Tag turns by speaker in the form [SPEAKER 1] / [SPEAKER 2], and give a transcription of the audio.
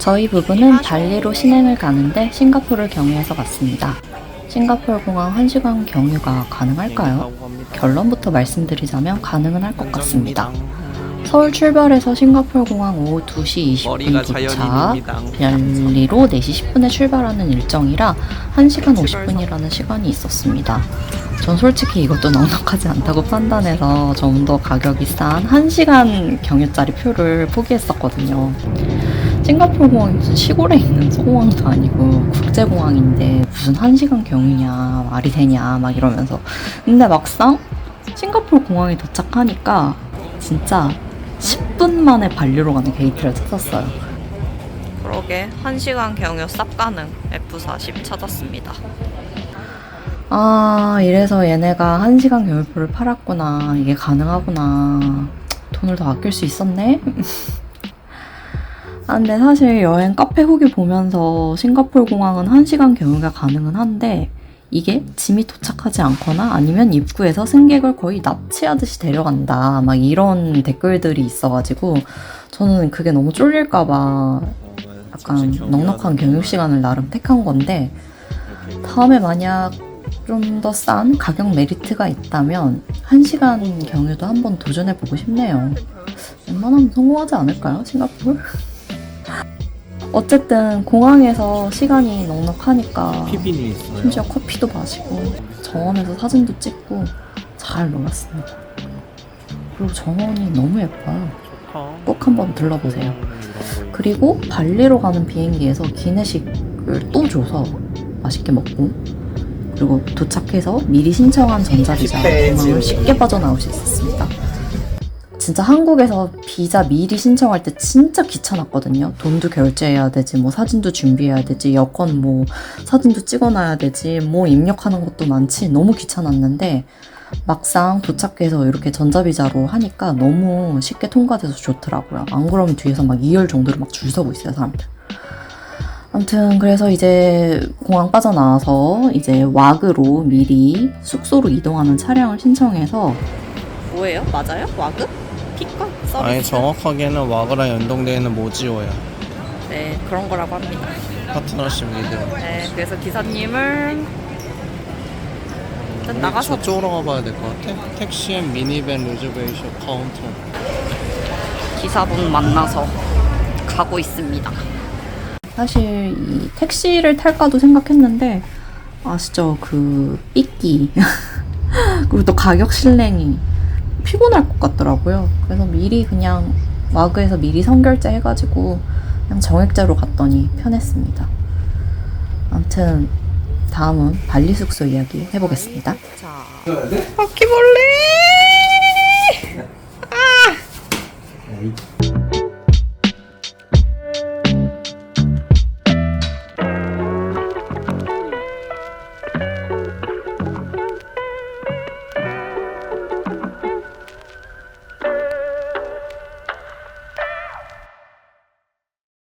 [SPEAKER 1] 저희 부부는 발리로 신행을 가는데 싱가포르를 경유해서 갔습니다. 싱가포르 공항 1시간 경유가 가능할까요? 결론부터 말씀드리자면 가능은 할 것 같습니다. 서울 출발해서 싱가포르 공항 오후 2시
[SPEAKER 2] 머리가
[SPEAKER 1] 20분 도착. 발리로 4시 10분에 출발하는 일정이라 1시간 50분이라는 시간이 있었습니다. 전 솔직히 이것도 넉넉하지 않다고 판단해서 좀 더 가격이 싼 1시간 경유짜리 표를 포기했었거든요. 싱가포르 공항이 무슨 시골에 있는 소공항도 아니고 국제공항인데 무슨 1시간 경유냐 말이 되냐 막 이러면서 근데 막상 싱가포르 공항에 도착하니까 진짜 10분 만에 발리로 가는 게이트를 찾았어요.
[SPEAKER 3] 그러게 1시간 경유 쌉 가능 F40 찾았습니다.
[SPEAKER 1] 아, 이래서 얘네가 1시간 경유표를 팔았구나. 이게 가능하구나. 돈을 더 아낄 수 있었네? 아, 근데 사실 여행 카페 후기 보면서 싱가포르 공항은 1시간 경유가 가능은 한데 이게 짐이 도착하지 않거나 아니면 입구에서 승객을 거의 납치하듯이 데려간다. 막 이런 댓글들이 있어가지고 저는 그게 너무 쫄릴까봐 약간 넉넉한 경유 시간을 나름 택한 건데 다음에 만약 좀 더 싼 가격 메리트가 있다면 1시간 경유도 한번 도전해보고 싶네요. 웬만하면 성공하지 않을까요, 싱가포르? 어쨌든 공항에서 시간이 넉넉하니까
[SPEAKER 2] 피빈이 있어요.
[SPEAKER 1] 심지어 커피도 마시고 정원에서 사진도 찍고 잘 놀았습니다. 그리고 정원이 너무 예뻐요. 꼭 한번 들러보세요. 그리고 발리로 가는 비행기에서 기내식을 또 줘서 맛있게 먹고 그리고 도착해서 미리 신청한 전자비자 공항을 쉽게 빠져나올 수 있었습니다. 진짜 한국에서 비자 미리 신청할 때 진짜 귀찮았거든요. 돈도 결제해야 되지, 뭐 사진도 준비해야 되지, 여권 뭐 사진도 찍어놔야 되지, 뭐 입력하는 것도 많지, 너무 귀찮았는데 막상 도착해서 이렇게 전자비자로 하니까 너무 쉽게 통과돼서 좋더라고요. 안 그러면 뒤에서 막 2열 정도로 막 줄 서고 있어요, 사람들. 아무튼 그래서 이제 공항 빠져나와서 이제 와그로 미리 숙소로 이동하는 차량을 신청해서
[SPEAKER 3] 뭐예요? 맞아요? 와그? 피카? 서비스?
[SPEAKER 2] 아니 정확하게는 와그랑 연동되어 있는 모지오야.
[SPEAKER 3] 네 그런 거라고 합니다.
[SPEAKER 2] 파트너십 리드.
[SPEAKER 3] 네 그래서 기사님을 일단 나가서
[SPEAKER 2] 저쪽으로 가봐야 될 것 같아. 택시 앤 미니밴 리저베이션 카운터.
[SPEAKER 3] 기사분 만나서 가고 있습니다.
[SPEAKER 1] 사실 이 택시를 탈까도 생각했는데 아시죠 그 삐끼 그리고 또 가격 실랭이 피곤할 것 같더라고요. 그래서 미리 그냥 와그에서 미리 선결제 해가지고 그냥 정액제로 갔더니 편했습니다. 아무튼 다음은 발리 숙소 이야기 해보겠습니다.
[SPEAKER 3] 자. 바퀴벌레! 아!